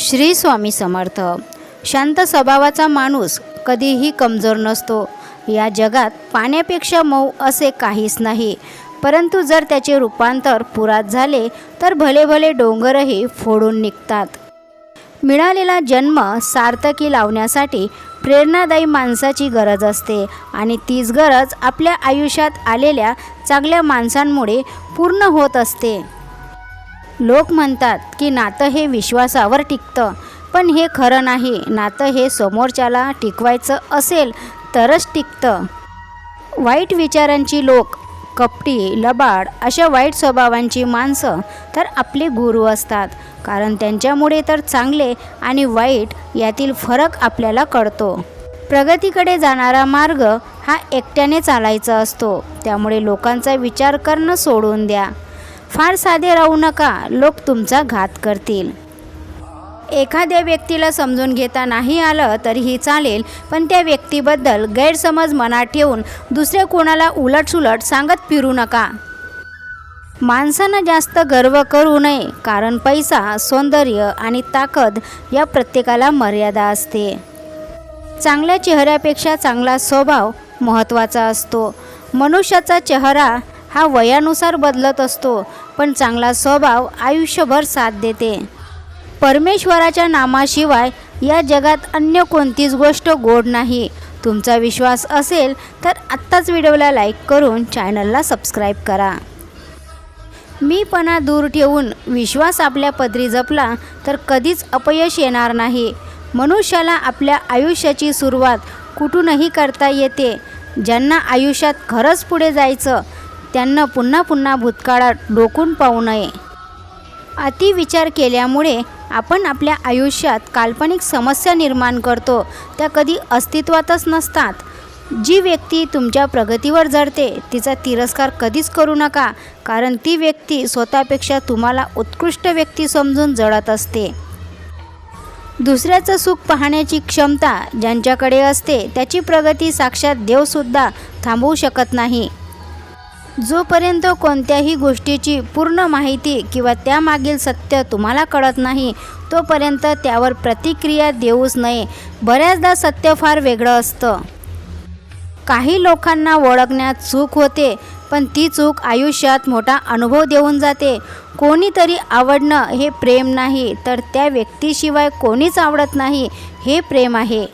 श्री स्वामी समर्थ. शांत स्वभावाचा माणूस कधीही कमजोर नसतो. या जगात पाण्यापेक्षा मऊ असे काहीच नाही. परंतु जर त्याचे रूपांतर पुरात झाले तर भले भले डोंगरही फोडून निघतात. मिळालेला जन्म सार्थकी लावण्यासाठी प्रेरणादायी माणसाची गरज असते आणि तीच गरज आपल्या आयुष्यात आलेल्या चांगल्या माणसांमुळे पूर्ण होत असते. लोक म्हणतात की नातं हे विश्वासावर टिकतं. पण हे खरं नाही. नातं हे समोरच्याला टिकवायचं असेल तरच टिकतं. वाईट विचारांची लोक कपटी लबाड अशा वाईट स्वभावांची माणसं तर आपले गुरु असतात. कारण त्यांच्यामुळे तर चांगले आणि वाईट यातील फरक आपल्याला कळतो. प्रगतीकडे जाणारा मार्ग हा एकट्याने चालायचा असतो. त्यामुळे लोकांचा विचार करणं सोडून द्या. फार साधे राहू नका लोक तुमचा घात करतील. एखाद्या व्यक्तीला समजून घेता नाही आलं तरीही चालेल पण त्या व्यक्तीबद्दल गैरसमज मनात ठेवून दुसऱ्या कोणाला उलटसुलट सांगत फिरू नका. माणसानं जास्त गर्व करू नये कारण पैसा सौंदर्य आणि ताकद या प्रत्येकाला मर्यादा असते. चांगल्या चेहऱ्यापेक्षा चांगला स्वभाव महत्त्वाचा असतो. मनुष्याचा चेहरा हा वयानुसार बदलत असतो पण चांगला स्वभाव आयुष्यभर साथ देते. परमेश्वराच्या नामाशिवाय या जगात अन्य कोणतीच गोष्ट गोड नाही. तुमचा विश्वास असेल तर आत्ताच व्हिडिओला लाईक करून चॅनलला सबस्क्राईब करा. मीपणा दूर ठेवून विश्वास आपल्या पदरी जपला तर कधीच अपयश येणार नाही. मनुष्याला आपल्या आयुष्याची सुरुवात कुठूनही करता येते. ज्यांना आयुष्यात खरंच पुढे जायचं त्यांना पुन्हा पुन्हा भूतकाळात डोकून पाहू नये. अतिविचार केल्यामुळे आपण आपल्या आयुष्यात काल्पनिक समस्या निर्माण करतो. त्या कधी अस्तित्वातच नसतात. जी व्यक्ती तुमच्या प्रगतीवर जडते तिचा तिरस्कार कधीच करू नका कारण ती व्यक्ती स्वतःपेक्षा तुम्हाला उत्कृष्ट व्यक्ती समजून जळत असते. दुसऱ्याचं सुख पाहण्याची क्षमता ज्यांच्याकडे असते त्याची प्रगती साक्षात देवसुद्धा थांबवू शकत नाही. जोपर्यंत कोणत्याही गोष्टीची पूर्ण माहिती किंवा त्यामागील सत्य तुम्हाला कळत नाही तोपर्यंत त्यावर प्रतिक्रिया देऊच नये. बऱ्याचदा सत्य फार वेगळं असतं. काही लोकांना ओळखण्यात चूक होते पण ती चूक आयुष्यात मोठा अनुभव देऊन जाते. कोणीतरी आवडणं हे प्रेम नाही तर त्या व्यक्तीशिवाय कोणीच आवडत नाही हे प्रेम आहे.